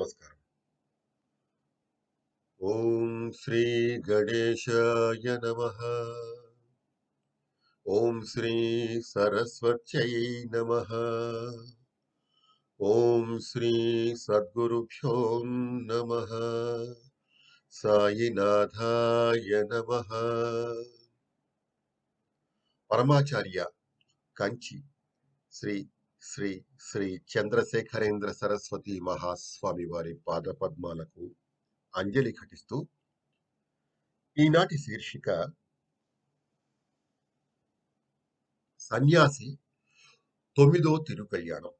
నమస్కారం. ఓం శ్రీ గణేశాయ నమః. ఓం శ్రీ సరస్వత్యై నమః. ఓం శ్రీ సద్గురుభ్యో నమః. సాయినాథాయ నమః. పరమాచార్య కంచి శ్రీ శ్రీ చంద్రశేఖరేంద్ర సరస్వతి మహాస్వామి వారి పాదపద్మాలకు అంజలి ఘటిస్తూ ఈనాటి శీర్షిక సన్యాసి తొమ్మిదో తిరుకల్యాణం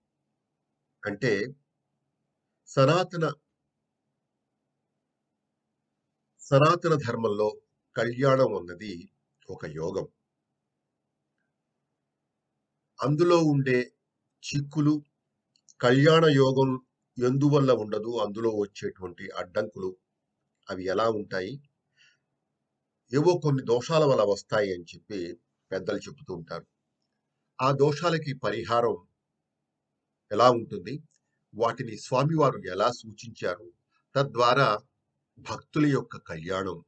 అంటే సనాతన సనాతన ధర్మంలో కళ్యాణం అన్నది ఒక యోగం. అందులో ఉండే చిక్కులు కళ్యాణ యోగం ఎందువల్ల ఉండదు? అందులో వచ్చేటువంటి అడ్డంకులు అవి ఎలా ఉంటాయి? ఏవో కొన్ని దోషాల వల్ల వస్తాయి అని చెప్పి పెద్దలు చెబుతూ ఉంటారు. ఆ దోషాలకి పరిహారం ఎలా ఉంటుంది? వాటిని స్వామివారు ఎలా సూచించారు? తద్వారా భక్తుల యొక్క కళ్యాణం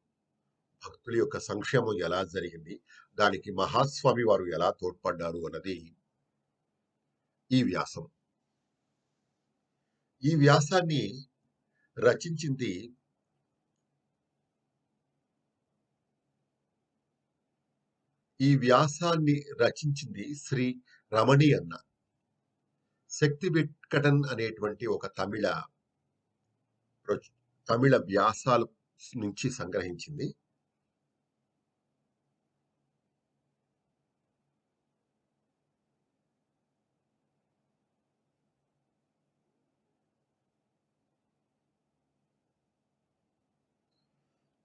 భక్తుల యొక్క సంక్షేమం ఎలా జరిగింది? దానికి మహాస్వామి వారు ఎలా తోడ్పడ్డారు అన్నది ఈ వ్యాసం. ఈ వ్యాసాన్ని రచించింది ఈ వ్యాసాన్ని రచించింది శ్రీ రమణి అన్న శక్తి విట్కటన్ అనేటువంటి ఒక తమిళ తమిళ వ్యాసాల నుంచి సంగ్రహించింది.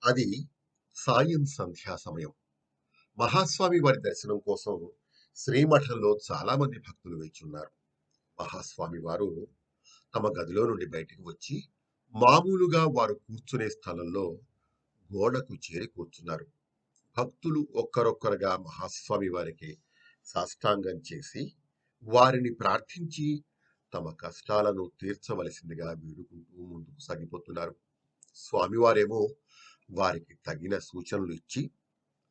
అది సాయం సంధ్యా సమయం. మహాస్వామి వారి దర్శనం కోసం శ్రీమఠంలో చాలామంది భక్తులు వేచి ఉన్నారు మహాస్వామి వారు తమ గదిలో నుండి బయటికి వచ్చి మామూలుగా వారు కూర్చునే స్థలంలో గోడకు చేరి కూర్చున్నారు. భక్తులు ఒక్కరొక్కరుగా మహాస్వామి వారికి సాష్టాంగం చేసి వారిని ప్రార్థించి తమ కష్టాలను తీర్చవలసిందిగా వేడుకుంటూ ముందుకు సాగిపోతున్నారు. స్వామివారేమో వారికి తగిన సూచనలు ఇచ్చి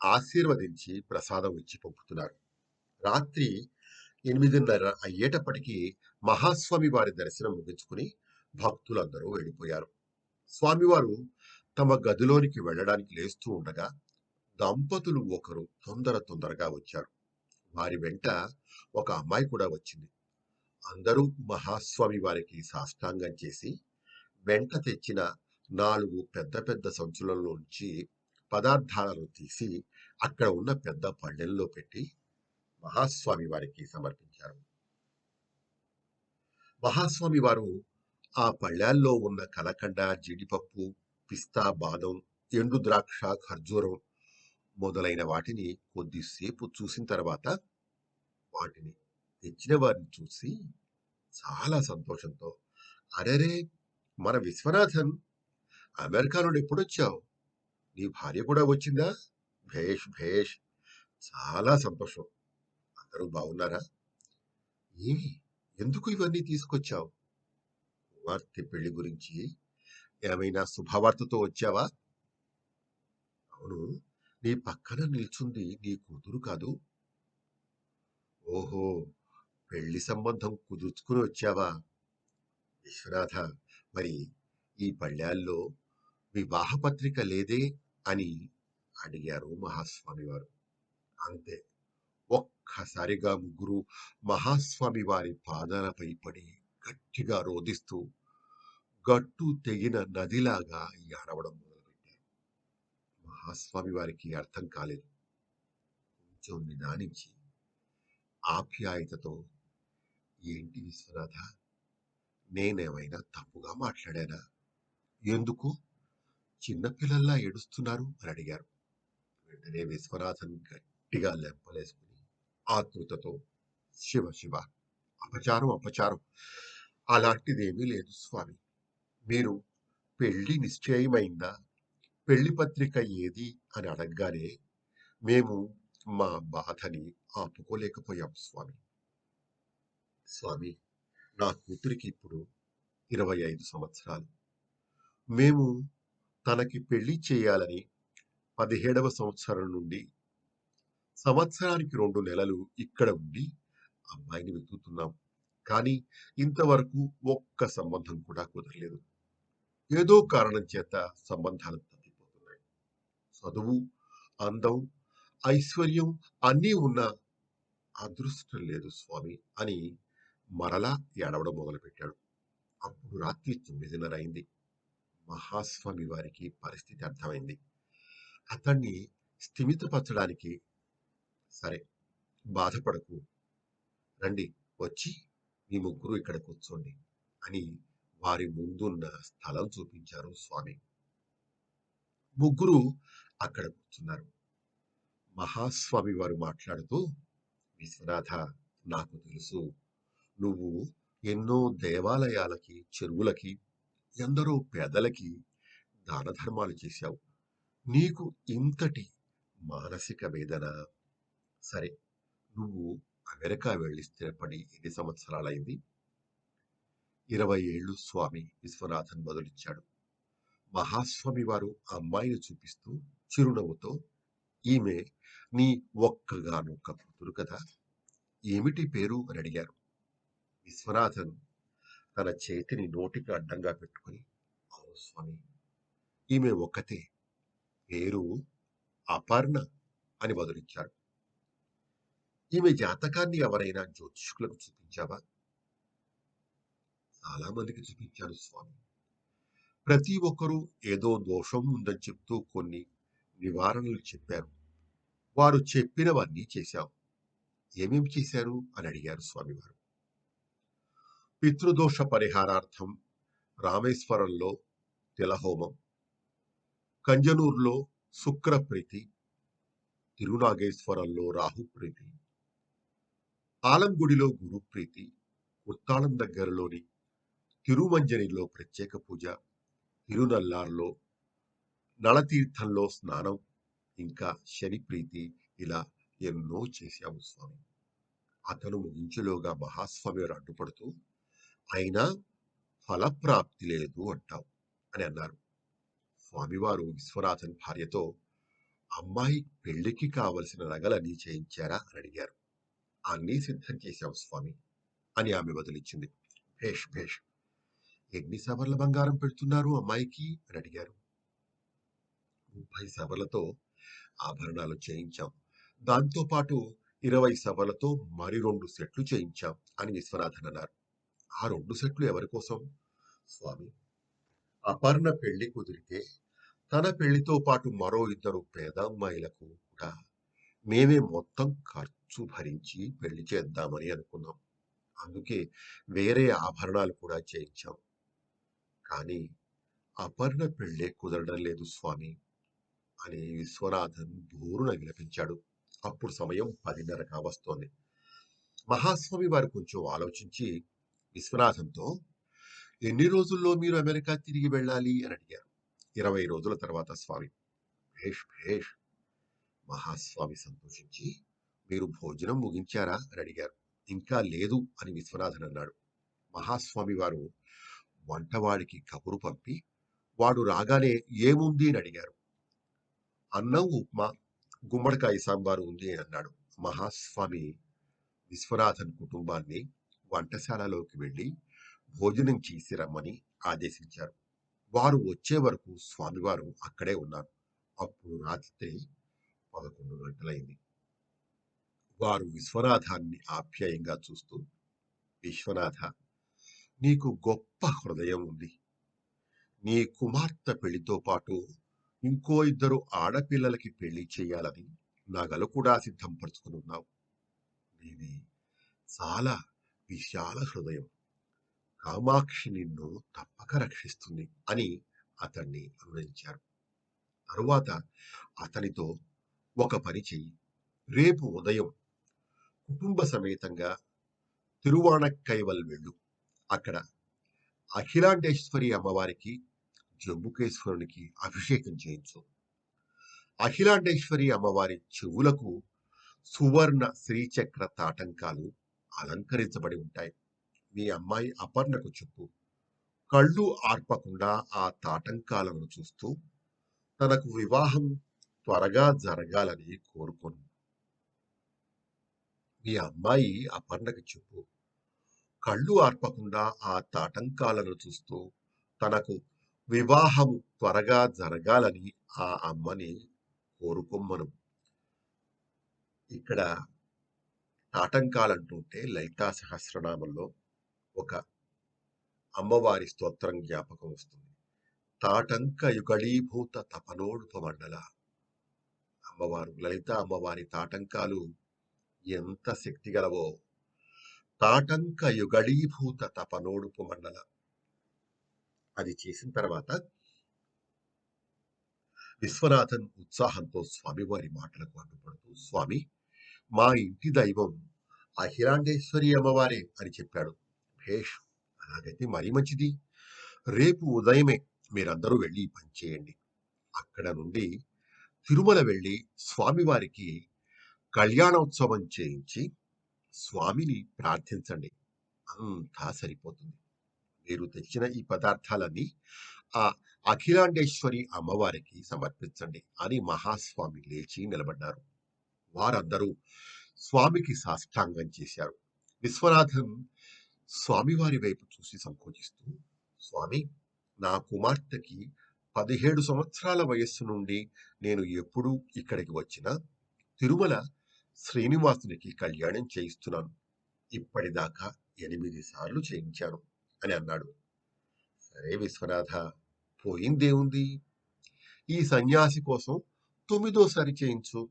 ఆశీర్వదించి ప్రసాదం ఇచ్చి పంపుతున్నారు. రాత్రి ఎనిమిదిన్నర అయ్యేటప్పటికీ మహాస్వామి వారి దర్శనం ముగించుకుని భక్తులందరూ వెళ్ళిపోయారు. స్వామివారు తమ గదిలోనికి వెళ్ళడానికి లేస్తూ ఉండగా దంపతులు ఒకరు తొందర తొందరగా వచ్చారు. వారి వెంట ఒక అమ్మాయి కూడా వచ్చింది. అందరూ మహాస్వామి వారికి సాష్టాంగం చేసి వెంట తెచ్చిన నాలుగు పెద్ద పెద్ద సంచులలోంచి పదార్థాలను తీసి అక్కడ ఉన్న పెద్ద పళ్ళెల్లో పెట్టి మహాస్వామి వారికి సమర్పించారు. మహాస్వామి వారు ఆ పళ్ళాల్లో ఉన్న కలకండ జీడిపప్పు పిస్తా బాదం ఎండు ద్రాక్ష ఖర్జూరం మొదలైన వాటిని కొద్దిసేపు చూసిన తర్వాత వాటిని తెచ్చిన వారిని చూసి చాలా సంతోషంతో అరెరే! మన విశ్వనాథన్ అమెరికా నుండి ఎప్పుడొచ్చావు? నీ భార్య కూడా వచ్చిందా? భేష్ భేష్. చాలా సంతోషం. అందరూ బాగున్నారా? ఏమి? ఎందుకు ఇవన్నీ తీసుకొచ్చావు? కుమార్తె పెళ్ళి గురించి ఏమైనా శుభవార్తతో వచ్చావా? అవును నీ పక్కన నిల్చుంది నీ కూతురు కాదు. ఓహో పెళ్ళి సంబంధం కుదుర్చుకుని వచ్చావా? విశ్వనాథ మరి ఈ పళ్ళాల్లో వివాహపత్రిక లేదే అని అడిగారు మహాస్వామి వారు అంతే. ఒక్కసారిగా ముగ్గురు మహాస్వామి వారి పాదాలపై పడి గట్టిగా రోదిస్తూ గట్టు తెగిన నదిలాగా ఏడవడం మొదలుపెట్టారు. మహాస్వామి వారికి అర్థం కాలేదు. కొంచెం నిదానించి ఆప్యాయతతో ఏంటి విశ్వనాథ నేనేమైనా తప్పుగా మాట్లాడానా? ఎందుకు? చిన్నపిల్లల్లా ఏడుస్తున్నారు? అని అడిగారు. వెంటనే విశ్వనాథన్ గట్టిగా లెంపలేసుకుని ఆతృతతో శివ శివ అపచారం అపచారం. అలాంటిదేమీ లేదు స్వామి. మీరు పెళ్ళి నిశ్చయమైందా? పెళ్ళి పత్రిక ఏది? అని అడగగానే మేము మా బాధని ఆపుకోలేకపోయాం స్వామి. స్వామి నా కూతురికి ఇప్పుడు ఇరవై ఐదు సంవత్సరాలు. మేము తనకి పెళ్ళి చేయాలని పదిహేడవ సంవత్సరం నుండి సంవత్సరానికి రెండు నెలలు ఇక్కడ ఉండి అమ్మాయిని వెతుకుతున్నాం. కానీ ఇంతవరకు ఒక్క సంబంధం కూడా కుదరలేదు. ఏదో కారణం చేత సంబంధాలు తగ్గిపోతున్నాయి చదువు అందం ఐశ్వర్యం అన్నీ ఉన్న అదృష్టం లేదు స్వామి అని మరలా ఏడవడం మొదలుపెట్టాడు. అప్పుడు రాత్రి తొమ్మిదిన్నర అయింది. మహాస్వామి వారికి పరిస్థితి అర్థమైంది. అతన్ని స్థిమితపరచడానికి సరే బాధపడకు. రండి వచ్చి మీ ముగ్గురు ఇక్కడ కూర్చోండి అని వారి ముందున్న స్థలం చూపించారు స్వామి. ముగ్గురు అక్కడ కూర్చున్నారు. మహాస్వామి వారు మాట్లాడుతూ విశ్వనాథ నాకు తెలుసు నువ్వు ఎన్నో దేవాలయాలకి చెరువులకి ఎందరో పేదలకి దాన ధర్మాలు చేశావు. నీకు ఇంతటి మానసిక వేదన. సరే నువ్వు అమెరికా వెళ్ళి స్థిరపడి ఎన్ని సంవత్సరాలైంది? ఇరవై ఏళ్ళు స్వామి విశ్వనాథన్ బదులిచ్చాడు. మహాస్వామి వారు అమ్మాయిని చూపిస్తూ చిరునవ్వుతో ఈమె నీ ఒక్కగానొక్క కూతురు కదా? ఏమిటి పేరు? అని అడిగారు. విశ్వనాథన్ తన చేతిని నోటికి అడ్డంగా పెట్టుకుని అవును స్వామి ఈమె ఒక్కతే పేరు అపర్ణ అని బదులిచ్చాడు ఈమె జాతకాన్ని ఎవరైనా జ్యోతిష్కులకు చూపించావా? చాలా మందికి చూపించాను స్వామి. ప్రతి ఒక్కరూ ఏదో దోషం ఉందని చెప్తూ కొన్ని నివారణలు చెప్పారు. వారు చెప్పినవన్నీ చేశాం ఏమేం చేశారు? అని అడిగారు స్వామివారు. పితృదోష పరిహారార్థం రామేశ్వరంలో తిలహోమం కంజనూరులో శుక్రప్రీతి తిరునాగేశ్వరంలో రాహుప్రీతి ఆలంగుడిలో గురుప్రీతి ఉత్తాళం దగ్గరలోని తిరుమంజనిలో ప్రత్యేక పూజ తిరునల్లార్లో నళతీర్థంలో స్నానం ఇంకా శని ప్రీతి ఇలా ఎన్నో చేశాము స్వామి. అతను ముగించులోగా మహాస్వామి అడ్డుపడుతూ అయినా ఫలప్రాప్తి లేదు అంటావు అని అన్నారు. స్వామివారు విశ్వనాథన్ భార్యతో అమ్మాయి పెళ్ళికి కావలసిన నగలన్నీ చేయించారా? అని అడిగారు. అన్నీ సిద్ధం చేశాం స్వామి అని ఆమె బదులిచ్చింది భేష్ భేష్ ఎన్ని సవర్ల బంగారం పెడుతున్నారు అమ్మాయికి? అని అడిగారు. ముప్పై సవర్లతో ఆభరణాలు చేయించాం. దాంతోపాటు ఇరవై సవర్లతో మరి రెండు సెట్లు చేయించాం అని విశ్వనాథన్ అన్నారు. ఆ రెండు సెట్లు ఎవరి కోసం? స్వామి అపర్ణ పెళ్ళి కుదిరితే తన పెళ్ళితో పాటు మరో ఇద్దరు పేదమ్మాయిలకు కూడా మేమే మొత్తం ఖర్చు భరించి పెళ్ళి చేద్దామని అనుకున్నాం. అందుకే వేరే ఆభరణాలు కూడా చేయించాం. కానీ అపర్ణ పెళ్ళే కుదరడం లేదు స్వామి అని విశ్వనాథన్ బోరున విలపించాడు. అప్పుడు సమయం పదిన్నర కావస్తోంది మహాస్వామి వారు కొంచెం ఆలోచించి విశ్వనాథంతో ఎన్ని రోజుల్లో మీరు అమెరికా తిరిగి వెళ్ళాలి? అని అడిగారు. ఇరవై రోజుల తర్వాత స్వామి. భేష్ భేష్. మహాస్వామి సంతోషించి మీరు భోజనం ముగించారా? అని అడిగారు. ఇంకా లేదు అని విశ్వనాథన్ అన్నాడు. మహాస్వామి వారు వంటవాడికి కబురు పంపి వాడు రాగానే ఏముంది? అని అడిగారు. అన్నం ఉప్మా గుమ్మడికాయ సాంబారు ఉంది అని అన్నాడు. మహాస్వామి విశ్వనాథన్ కుటుంబాన్ని వంటశాలలోకి వెళ్ళి భోజనం చేసి రమ్మని ఆదేశించారు. వారు వచ్చే వరకు స్వామివారు అక్కడే ఉన్నారు. అప్పుడు రాత్రి పదకొండు గంటలైంది. వారు విశ్వనాథాన్ని ఆప్యాయంగా చూస్తూ విశ్వనాథ నీకు గొప్ప హృదయం ఉంది. నీ కుమార్తె పెళ్ళితో పాటు ఇంకో ఇద్దరు ఆడపిల్లలకి పెళ్ళి చేయాలని నగలు కూడా సిద్ధంపరుచుకుని ఉన్నావు. నీది చాలా విశాల హృదయం. కామాక్షి నిన్ను తప్పక రక్షిస్తుంది అని అతన్ని అనురించారు తరువాత అతనితో ఒక పని చెయ్యి. రేపు ఉదయం కుటుంబ సమేతంగా తిరువాణక్కైవల్ వెళ్ళు. అక్కడ అఖిలాండేశ్వరి అమ్మవారికి జంబుకేశ్వరునికి అభిషేకం చేయించు. అఖిలాండేశ్వరి అమ్మవారి చెవులకు సువర్ణ శ్రీచక్ర తాటంకాలు అలంకరించబడి ఉంటాయి. మీ అమ్మాయి అపర్ణకు చెప్పు. కళ్ళు ఆర్పకుండా ఆ తాటంకాలను చూస్తూ తనకు వివాహం త్వరగా జరగాలని కోరుకోను. మీ అమ్మాయి అపర్ణకు చెప్పు. కళ్ళు ఆర్పకుండా ఆ తాటంకాలను చూస్తూ తనకు వివాహం త్వరగా జరగాలని ఆ అమ్మని కోరుకోమ్మను. ఇక్కడ తాటంకాలంటుంటే లలితా సహస్రనామంలో ఒక అమ్మవారి స్తోత్రం జ్ఞాపకం వస్తుంది తాటంక యుగళీభూత తపనోడుపమండల అమ్మవారు లలిత అమ్మవారి తాటంకాలు ఎంత శక్తి గలవో తాటంక యుగళీభూత తపనోడుపు మండల. అది చేసిన తర్వాత విశ్వనాథన్ ఉత్సాహంతో స్వామివారి మాటలకు అడ్డుపడుతూ స్వామి మా ఇంటి దైవం అఖిలాండేశ్వరి అమ్మవారే అని చెప్పాడు. భేష్ అలాగైతే మరీ మంచిది. రేపు ఉదయమే మీరందరూ వెళ్ళి పనిచేయండి పని చేయండి. అక్కడ నుండి తిరుమల వెళ్ళి స్వామివారికి కళ్యాణోత్సవం చేయించి స్వామిని ప్రార్థించండి. అంతా సరిపోతుంది. మీరు తెచ్చిన ఈ పదార్థాలన్నీ ఆ అఖిలాండేశ్వరి అమ్మవారికి సమర్పించండి అని మహాస్వామి లేచి నిలబడ్డారు. వారందరూ స్వామికి సాష్టాంగం చేశారు. విశ్వనాథం స్వామివారి వైపు చూసి సంకోచిస్తూ స్వామి నా కుమార్తెకి పదిహేడు సంవత్సరాల వయస్సు నుండి నేను ఎప్పుడూ ఇక్కడికి వచ్చినా తిరుమల శ్రీనివాసునికి కళ్యాణం చేయిస్తున్నాను. ఇప్పటిదాకా ఎనిమిది సార్లు చేయించాను అని అన్నాడు. సరే విశ్వనాథ పోయిందేముంది? ఈ సన్యాసి కోసం తొమ్మిదోసారి చేయించు.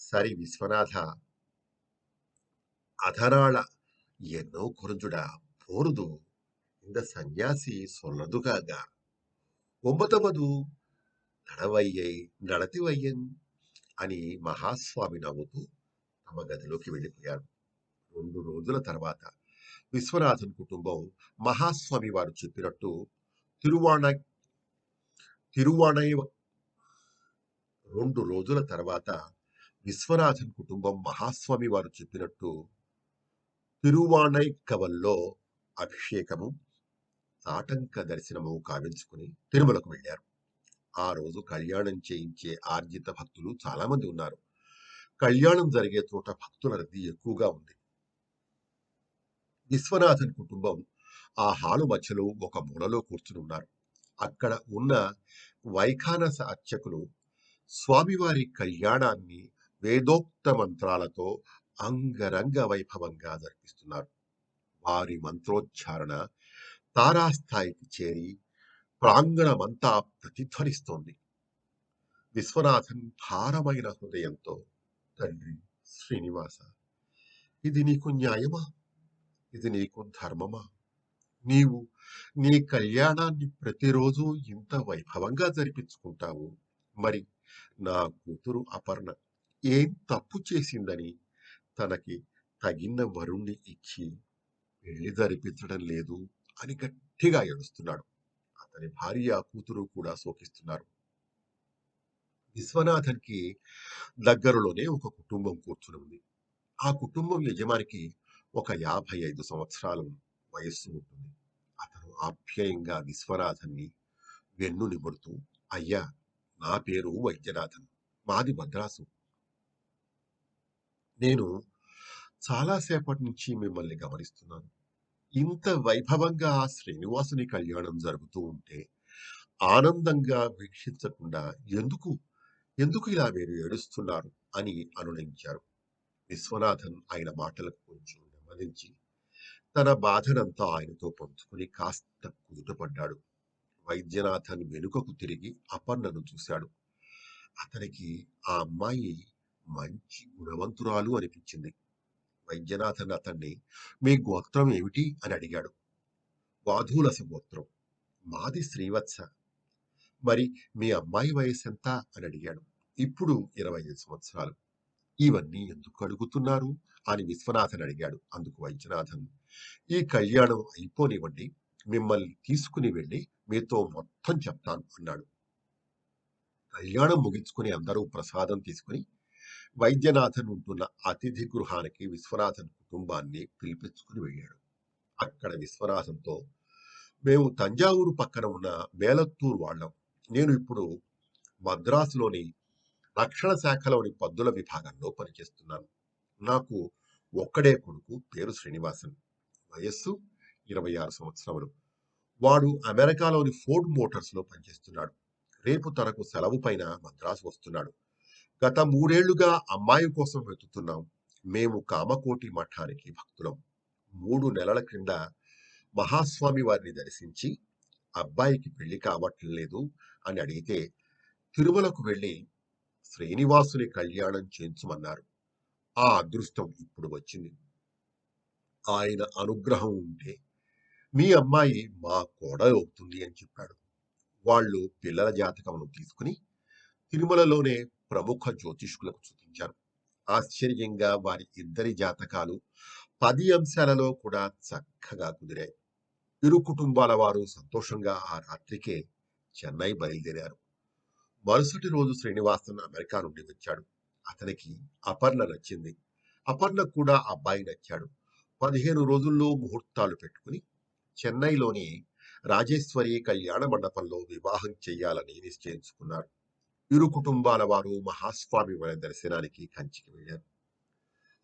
సరి విశ్వనాథ அதனால ఎన్నో కురుజుడా పోరుదు இந்த సన్యాసి సొల్లదుగాక ఒంబతవదు నడవయ్యై నడతివయ్యన్ అని మహాస్వామి నవ్వుతూ తమ గదిలోకి వెళ్ళిపోయారు రెండు రోజుల తర్వాత విశ్వనాథన్ కుటుంబం మహాస్వామి వారు చెప్పినట్టు తిరువాణ తిరువాణై రెండు రోజుల తర్వాత విశ్వనాథన్ కుటుంబం మహాస్వామి వారు చెప్పినట్టు తిరువాణైకవల్లో అభిషేకము ఆటంక దర్శనము కావించుకుని తిరుమలకు వెళ్ళారు. ఆ రోజు కళ్యాణం చేయించే ఆర్జిత భక్తులు చాలామంది ఉన్నారు. కళ్యాణం జరిగే చోట భక్తుల రద్దీ ఎక్కువగా ఉంది. విశ్వనాథన్ కుటుంబం ఆ హాలు మధ్యలో ఒక మూలలో కూర్చుని ఉన్నారు. అక్కడ ఉన్న వైఖానస అర్చకులు స్వామివారి కళ్యాణాన్ని వేదోక్త మంత్రాలతో అంగరంగ వైభవంగా జరిపిస్తున్నారు. వారి మంత్రోచ్చారణ తారాస్థాయికి చేరి ప్రాంగణమంతా ప్రతిధ్వనిస్తోంది. విశ్వనాథన్ భారమైన హృదయంతో తండ్రి శ్రీనివాస ఇది నీకు న్యాయమా? ఇది నీకు ధర్మమా? నీవు నీ కళ్యాణాన్ని ప్రతిరోజు ఇంత వైభవంగా జరిపించుకుంటావు. మరి నా కూతురు అపర్ణ ఏం తప్పు చేసిందని తనకి తగిన వరుణ్ణి ఇచ్చి పెళ్ళి జరిపించడం లేదు అని గట్టిగా ఏడుస్తున్నాడు. అతని భార్య కూతురు కూడా శోకిస్తున్నారు. విశ్వనాథన్కి దగ్గరలోనే ఒక కుటుంబం కూర్చుని ఉంది. ఆ కుటుంబం యజమానికి ఒక యాభై ఐదు సంవత్సరాల వయస్సు ఉంటుంది. అతను ఆప్యాయంగా విశ్వనాథన్ని వెన్ను నిమురుతూ అయ్యా నా పేరు వైద్యనాథన్. మాది మద్రాసు. నేను చాలాసేపటి నుంచి మిమ్మల్ని గమనిస్తున్నాను. ఇంత వైభవంగా ఆ శ్రీనివాసుని కళ్యాణం జరుగుతూ ఉంటే ఆనందంగా వీక్షించకుండా ఎందుకు ఎందుకు ఇలా మీరు ఏడుస్తున్నారు అని అనునయించారు విశ్వనాథన్ ఆయన మాటలకు కొంచెం నెమ్మదించి తన బాధనంతా ఆయనతో పంచుకుని కాస్త కుదుటపడ్డాడు. వైద్యనాథన్ వెనుకకు తిరిగి అపర్ణను చూశాడు. అతనికి ఆ అమ్మాయి మంచి గుణవంతురాలు అనిపించింది. వైద్యనాథన్ అతన్ని మీ గోత్రం ఏమిటి? అని అడిగాడు. వాధూలస గోత్రం మాది శ్రీవత్స. మరి మీ అమ్మాయి వయసు ఎంత? అని అడిగాడు. ఇప్పుడు ఇరవై ఐదు సంవత్సరాలు. ఇవన్నీ ఎందుకు అడుగుతున్నారు? అని విశ్వనాథన్ అడిగాడు. అందుకు వైద్యనాథన్ ఈ కళ్యాణం అయిపోనివ్వండి. మిమ్మల్ని తీసుకుని వెళ్ళి మీతో మొత్తం చెప్తాను అన్నాడు. కళ్యాణం ముగించుకుని అందరూ ప్రసాదం తీసుకుని వైద్యనాథన్ ఉంటున్న అతిథి గృహానికి విశ్వనాథన్ కుటుంబాన్ని పిలిపించుకుని వెళ్ళాడు. అక్కడ విశ్వనాథంతో మేము తంజావూరు పక్కన ఉన్న మేలత్తూరు వాళ్ళం. నేను ఇప్పుడు మద్రాసులోని రక్షణ శాఖలోని పద్దుల విభాగంలో పనిచేస్తున్నాను. నాకు ఒక్కడే కొడుకు పేరు శ్రీనివాసన్. వయస్సు ఇరవై ఆరు సంవత్సరములు. వాడు అమెరికాలోని ఫోర్డ్ మోటార్స్లో పనిచేస్తున్నాడు. రేపు తనకు సెలవు పైన మద్రాసు వస్తున్నాడు. గత మూడేళ్ళుగా అమ్మాయి కోసం వెతుకుతున్నాం. మేము కామకోటి మఠానికి భక్తులం. మూడు నెలల క్రింద మహాస్వామి వారిని దర్శించి అబ్బాయికి పెళ్ళి కావట్లేదు లేదు అని అడిగితే తిరుమలకు వెళ్ళి శ్రీనివాసుని కళ్యాణం చేయించమన్నారు. ఆ అదృష్టం ఇప్పుడు వచ్చింది. ఆయన అనుగ్రహం ఉంటే మీ అమ్మాయి మా కోడలు అవుతుంది అని చెప్పాడు. వాళ్ళు పిల్లల జాతకమును తీసుకుని తిరుమలలోనే ప్రముఖ జ్యోతిష్కులకు చూపించారు. ఆశ్చర్యంగా వారి ఇద్దరి జాతకాలు పది అంశాలలో కూడా చక్కగా కుదిరాయి. ఇరు కుటుంబాల వారు సంతోషంగా ఆ రాత్రికే చెన్నై బయలుదేరారు. మరుసటి రోజు శ్రీనివాసన్ అమెరికా నుండి వచ్చాడు. అతనికి అపర్ణ నచ్చింది. అపర్ణ కూడా అబ్బాయి నచ్చాడు. పదిహేను రోజుల్లో ముహూర్తాలు పెట్టుకుని చెన్నైలోని రాజేశ్వరి కళ్యాణ మండపంలో వివాహం చేయాలని నిశ్చయించుకున్నారు. ఇరు కుటుంబాల వారు మహాస్వామి వారి దర్శనానికి కంచికి వెళ్ళారు.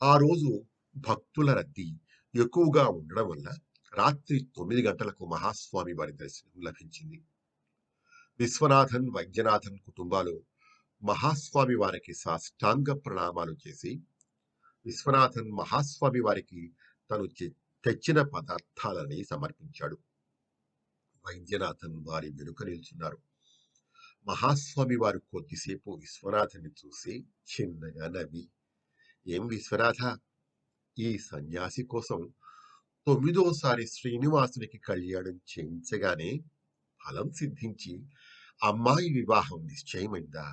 ఆ రోజు భక్తుల రద్దీ ఎక్కువగా ఉండడం వల్ల రాత్రి తొమ్మిది గంటలకు మహాస్వామి వారి దర్శనం లభించింది. విశ్వనాథన్ వైద్యనాథన్ కుటుంబాలు మహాస్వామి వారికి సాష్టాంగ ప్రణామాలు చేసి విశ్వనాథన్ మహాస్వామి వారికి తను తెచ్చిన పదార్థాలని సమర్పించాడు. వైద్యనాథన్ వారి వెనుక నిల్చున్నారు. మహాస్వామి వారు కొద్దిసేపు విశ్వనాథని చూసి చిన్నగా నవ్వి ఏం విశ్వనాథ ఈ సన్యాసి కోసం తొమ్మిదోసారి శ్రీనివాసునికి కళ్యాణం చేయించగానే ఫలం సిద్ధించి అమ్మాయి వివాహం నిశ్చయమైందా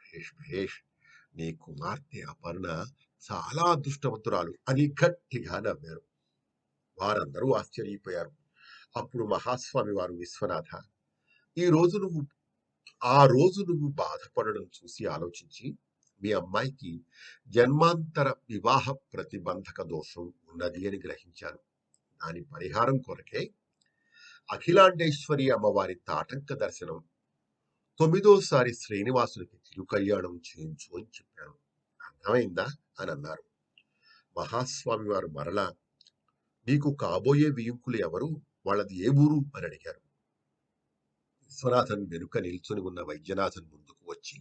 భేష్ భేష్ నీ కుమార్తె అపర్ణ చాలా అదృష్టవంతురాలు అని గట్టిగా నవ్వారు వారందరూ ఆశ్చర్యపోయారు అప్పుడు మహాస్వామి వారు విశ్వనాథ ఈ రోజు నువ్వు ఆ రోజు నువ్వు బాధపడడం చూసి ఆలోచించి మీ అమ్మాయికి జన్మాంతర వివాహ ప్రతిబంధక దోషం ఉన్నది అని గ్రహించాను. దాని పరిహారం కొరకే అఖిలాండేశ్వరి అమ్మవారి తాటంక దర్శనం తొమ్మిదోసారి శ్రీనివాసునికి తిరు కళ్యాణం చేయించు అని చెప్పాను. అర్థమైందా? అని అన్నారు. మహాస్వామి వారు మరలా నీకు కాబోయే వియుంకులు ఎవరు? వాళ్ళది ఏ ఊరు? అని అడిగారు. విశ్వనాథన్ వెనుక నిల్చుని ఉన్న వైద్యనాథన్ ముందుకు వచ్చి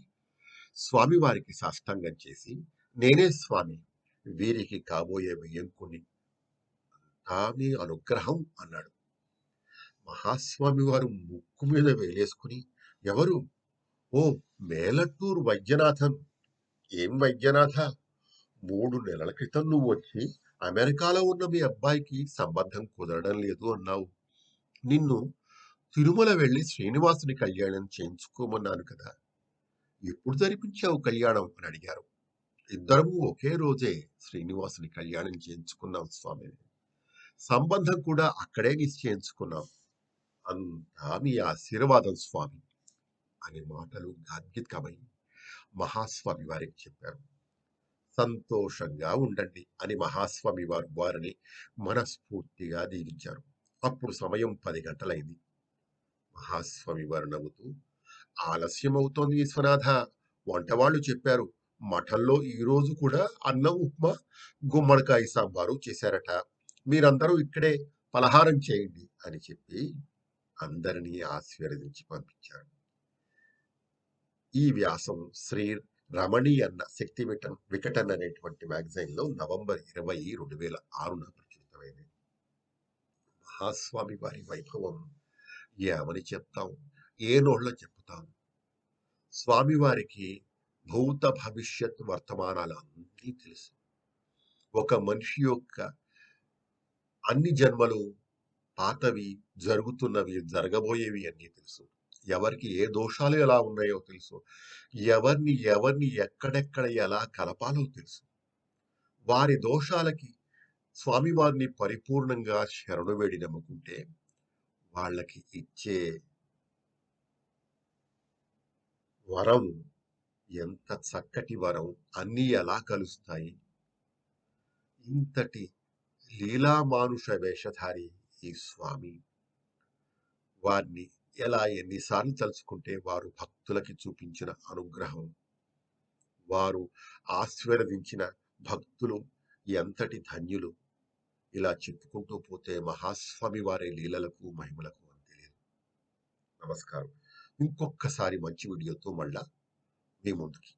స్వామివారికి సాష్టాంగం చేసి నేనే స్వామి వీరికి కాబోయే వియంకుని తామే అనుగ్రహం అన్నాడు. మహాస్వామి వారు ముక్కు మీద వేలేసుకుని ఎవరు? ఓ మేలట్టూరు వైద్యనాథన్. ఏం వైద్యనాథ? మూడు నెలల క్రితం నువ్వు వచ్చి అమెరికాలో ఉన్న మీ అబ్బాయికి సంబంధం కుదరడం లేదు అన్నావు. నిన్ను తిరుమల వెళ్ళి శ్రీనివాసుని కళ్యాణం చేయించుకోమన్నాను కదా. ఎప్పుడు జరిపించావు కళ్యాణం? అని అడిగారు. ఇద్దరము ఒకే రోజే శ్రీనివాసుని కళ్యాణం చేయించుకున్నాం స్వామి. సంబంధం కూడా అక్కడే నిశ్చయించుకున్నాం. అంతా మీ ఆశీర్వాదం స్వామి అనే మాటలు గాద్గితమై మహాస్వామి వారికి చెప్పారు. సంతోషంగా ఉండండి అని మహాస్వామి వారు వారిని మనస్ఫూర్తిగా దీవించారు. అప్పుడు సమయం పది గంటలైంది. మహాస్వామి వారు నవ్వుతూ ఆలస్యం అవుతోంది విశ్వనాథ వంటవాళ్ళు చెప్పారు. మఠంలో ఈ రోజు కూడా అన్నం ఉప్మా గుమ్మడికాయ సాంబారు చేశారట. మీరందరూ ఇక్కడే పలహారం చేయండి అని చెప్పి అందరినీ ఆశీర్వదించి పంపించారు. ఈ వ్యాసం శ్రీ రమణి అన్న శక్తి విటన్ వికటన్ అనేటువంటి మ్యాగజైన్లో నవంబర్ ఇరవై రెండు వేల ఆరున ప్రచురితమైనది మహాస్వామి వారి వైభవం ఏమని చెప్తాం ఏ నోళ్ళ చెప్తాం స్వామివారికి భూత భవిష్యత్ వర్తమానాలు అన్నీ తెలుసు. ఒక మనిషి యొక్క అన్ని జన్మలు పాతవి జరుగుతున్నవి జరగబోయేవి అన్నీ తెలుసు. ఎవరికి ఏ దోషాలు ఎలా ఉన్నాయో తెలుసు. ఎవరిని ఎవరిని ఎక్కడెక్కడ ఎలా కలపాలో తెలుసు. వారి దోషాలకి స్వామివారిని పరిపూర్ణంగా శరణు వేడి నమ్ముకుంటే వాళ్ళకి ఇచ్చే వరం ఎంత చక్కటి వరం అన్నీ ఎలా కలుస్తాయి? ఇంతటి లీలామానుష వేషధారి ఈ స్వామి వారిని ఎలా ఎన్నిసార్లు తలుచుకుంటే వారు భక్తులకి చూపించిన అనుగ్రహం వారు ఆశీర్వదించిన భక్తులు ఎంతటి ధన్యులు ఇలా చెప్పుకుంటూ పోతే మహాస్వామి వారి లీలలకు మహిమలకు అంతే నమస్కారం. ఇంకొక్కసారి మంచి వీడియోతో మళ్ళా మీ ముందుకి.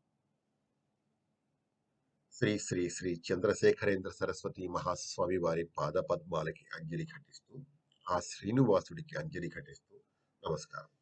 శ్రీ శ్రీ శ్రీ చంద్రశేఖరేంద్ర సరస్వతి మహాస్వామి వారి పాద పద్మాలకి అంజలి ఘటిస్తూ ఆ శ్రీనివాసుడికి అంజలి ఘటిస్తూ నమస్కారం.